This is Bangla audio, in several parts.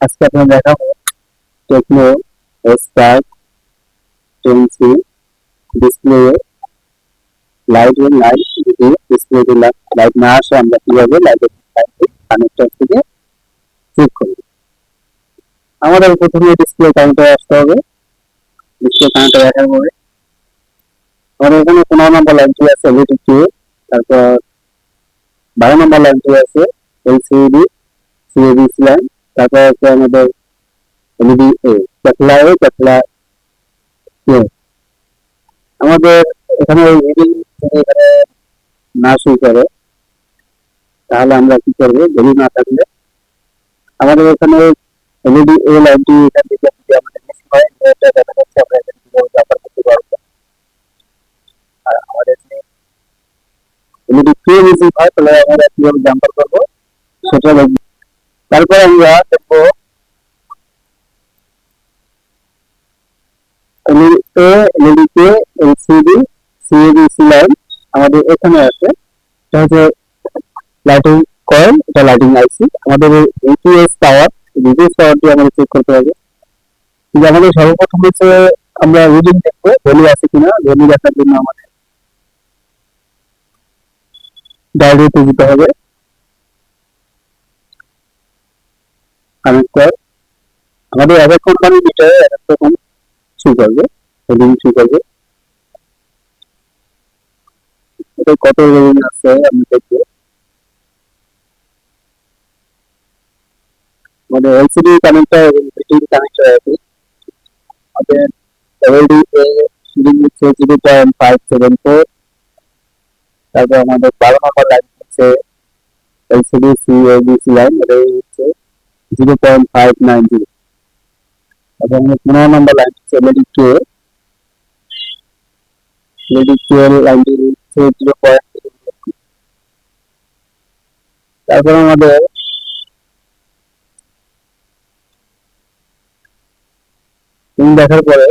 আজকে আপনার দেখাবো Tecno spark ten C display লাইটের লাইট যদি ডিসপ্লে লাইট না আসে আমরা কীভাবে লাইটের কানেক্টর থেকে চেক করব? আমাদের প্রথমে ডিসপ্লে কানেক্টর আসতে হবে। ডিসপ্লে কানেক্টর দেখার পরে। আমাদের এখানে পনেরো নম্বর লাইনটি আছে এলইডি কে তারপর বারো নম্বর লাইনটি আছে এলসিডি সিএবিসি লাইন তারপর আছে আমাদের এলইডি এ এ। আমাদের এখানে এখানে না শুরু করে। তাহলে আমরা কি করব? না থাকলে। আমাদের এখানে এলইডি এ লাইনটি এখান থেকে যদি আমাদের হয় এটা দেখা যাচ্ছে আমরা ব্যবহার করতে পারব আর আমাদের এলইডি কে হয়, তাহলে আমরা কীভাবে জাম্পার করব, সেটা তারপর আমরা দেখব এলসিডি আমাদের এখানে আছে। এটা হচ্ছে লাইটিং কয়েল, এটা লাইটিং আইসি আমাদের পাওয়ার ইউপিএস পাওয়ারটি আমাদের চেক করতে হবে। আমাদের সর্বপ্রথম হচ্ছে আমরা রিডিং দেখব ভ্যালু আছে কিনা ভ্যালু দেখার জন্য আমাদের দিতে হবে। কানেক্ট আমাদের এক কোম্পানি মিটারে এক রকম শু করবে রিডিং শু করবে। এটা কত রিডিং আছে আমি দেখব। মানে এলসিডি কানেক্টর এবং বিটিভি কানেক্টর আছে। আমাদের এলডি এ রিডিং হচ্ছে zero point five seven four তারপর আমাদের বারো নম্বর লাইন হচ্ছে এলসিডি সি এবিসি লাইন এটা হচ্ছে। Zero point five nine zero এবং পনেরো নম্বর লাইন হচ্ছে লাইনটি হচ্ছে জিরো পয়েন্ট তারপর আমাদের দেখার পরে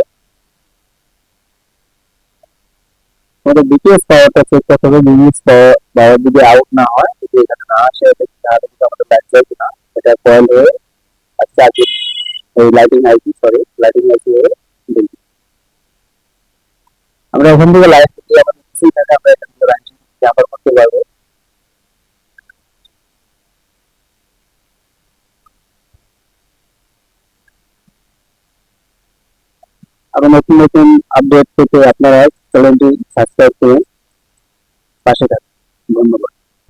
আমাদের পাওয়ারটা চেক করতে হবে। পাওয়ার যদি আউট না হয়, যদি এখানে না আসে, তাহলে কিন্তু আমাদের না। এটা কয়েল হয়ে লাইটিং সরি লাইটিং আমরা এখান থেকে লাইট আমরা এখান থেকে ব্যবহার করতে পারব। আরও নতুন নতুন আপডেট পেতে আপনারা চ্যানেলটি সাবস্ক্রাইব করুন। পাশে থাকুন।